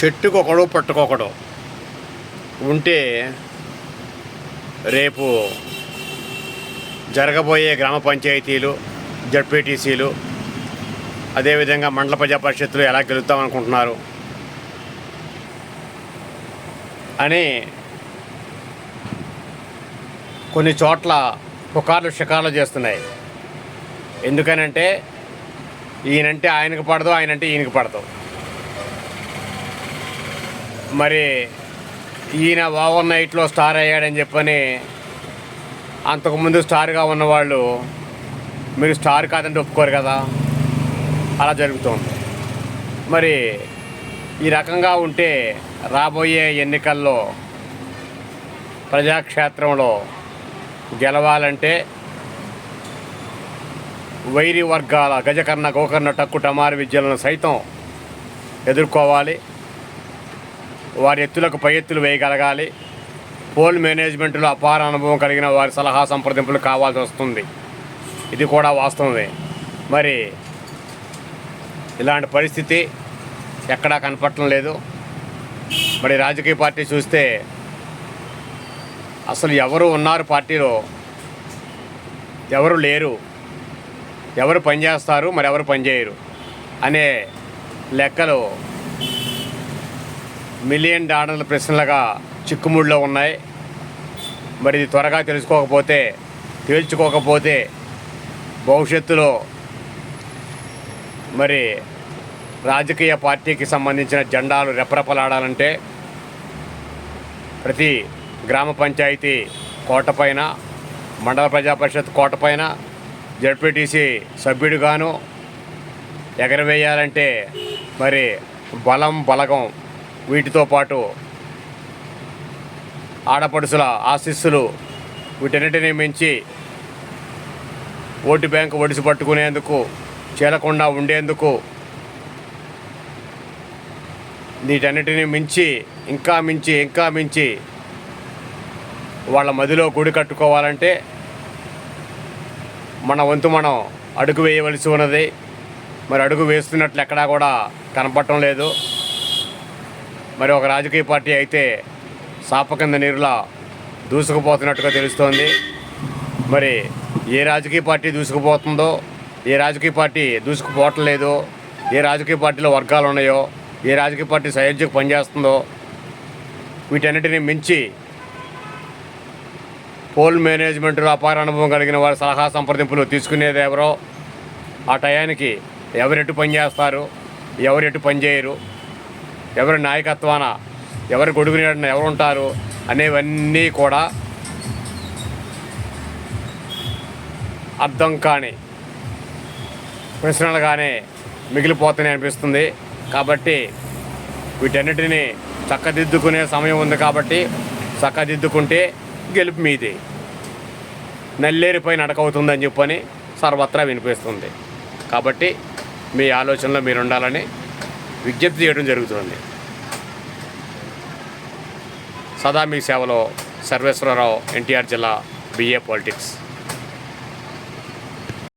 చెట్టుకొకడు పట్టుకొకడు ఉంటే రేపు జరగబోయే గ్రామ పంచాయతీలు జడ్పీటీసీలు అదేవిధంగా మండల ప్రజా పరిషత్తులు ఎలా గెలుద్దామనుకుంటున్నారు అని కొన్ని చోట్ల పుకార్లు షికార్లు చేస్తున్నాయి. ఎందుకనంటే ఈయనంటే ఆయనకు పడదు ఆయనంటే ఈయనకి పడదు. మరి ఈయన ఓవర్ నైట్లో స్టార్ అయ్యాడని చెప్పని అంతకుముందు స్టార్గా ఉన్నవాళ్ళు మీరు స్టార్ కాదంటే ఒప్పుకోరు కదా? అలా జరుగుతుంది. మరి ఈ రకంగా ఉంటే రాబోయే ఎన్నికల్లో ప్రజాక్షేత్రంలో గెలవాలంటే వైరి వర్గాల గజకర్ణ గోకర్ణ టక్కు టమారు విద్యలను సైతం ఎదుర్కోవాలి. వారి ఎత్తులకు పై ఎత్తులు వేయగలగాలి. పోల్ మేనేజ్మెంట్లో అపార అనుభవం కలిగిన వారి సలహా సంప్రదింపులు కావాల్సి వస్తుంది. ఇది కూడా వాస్తవమే. మరి ఇలాంటి పరిస్థితి ఎక్కడా కనపడటం లేదు. మరి రాజకీయ పార్టీ చూస్తే అసలు ఎవరు ఉన్నారు పార్టీలో? ఎవరు లేరు? ఎవరు పనిచేస్తారు? మరి ఎవరు పనిచేయరు? అనే లెక్కలు మిలియన్ డాలర్ల ప్రశ్నలుగా చిక్కుముడిలో ఉన్నాయి. మరి ఇది త్వరగా తెలుసుకోకపోతే తేల్చుకోకపోతే భవిష్యత్తులో మరి రాజకీయ పార్టీకి సంబంధించిన జెండాలు రెపరెపలాడాలంటే ప్రతి గ్రామ పంచాయతీ కోటపైన మండల ప్రజా పరిషత్ కోటపైన జడ్పీటీసీ సభ్యుడిగాను ఎగరవేయాలంటే మరి బలం బలగం వీటితో పాటు ఆడపడుసుల ఆశీస్సులు వీటన్నిటిని మించి ఓటు బ్యాంకు ఒడిసి పట్టుకునేందుకు చేరకుండా ఉండేందుకు వీటన్నిటిని మించి ఇంకా మించి ఇంకా మించి వాళ్ళ మదిలో గుడి కట్టుకోవాలంటే మన వంతు మనం అడుగు వేయవలసి ఉన్నది. మరి అడుగు వేస్తున్నట్లు ఎక్కడా కూడా కనపడటం లేదు. మరి ఒక రాజకీయ పార్టీ అయితే సాప కింద నీరులా దూసుకుపోతున్నట్టుగా తెలుస్తోంది. మరి ఏ రాజకీయ పార్టీ దూసుకుపోతుందో ఏ రాజకీయ పార్టీ దూసుకుపోవట్లేదో ఏ రాజకీయ పార్టీలో వర్గాలు ఉన్నాయో ఏ రాజకీయ పార్టీ సయోధ్యకు పనిచేస్తుందో వీటన్నిటిని మించి పోల్ మేనేజ్మెంట్లో అపార అనుభవం కలిగిన వారి సలహా సంప్రదింపులు తీసుకునేది ఎవరో ఆ టయానికి ఎవరెటు పనిచేస్తారు ఎవరెటు పనిచేయరు ఎవరి నాయకత్వాన ఎవరి గొడుగు ఎవరు ఉంటారు అనేవన్నీ కూడా అర్థం కాని ప్రశ్నలుగానే మిగిలిపోతున్నాయి అనిపిస్తుంది. కాబట్టి వీటన్నిటిని చక్కదిద్దుకునే సమయం ఉంది కాబట్టి చక్కదిద్దుకుంటే గెలుపు మీది. నల్లేరుపై నడకవుతుందని చెప్పని సర్వత్రా వినిపిస్తుంది. కాబట్టి మీ ఆలోచనలో మీరు ఉండాలని విజ్ఞప్తి చేయడం జరుగుతుంది. సదా మీ సేవలో సర్వేశ్వరరావు ఎన్టీఆర్ జిల్లా బిఏ పాలిటిక్స్.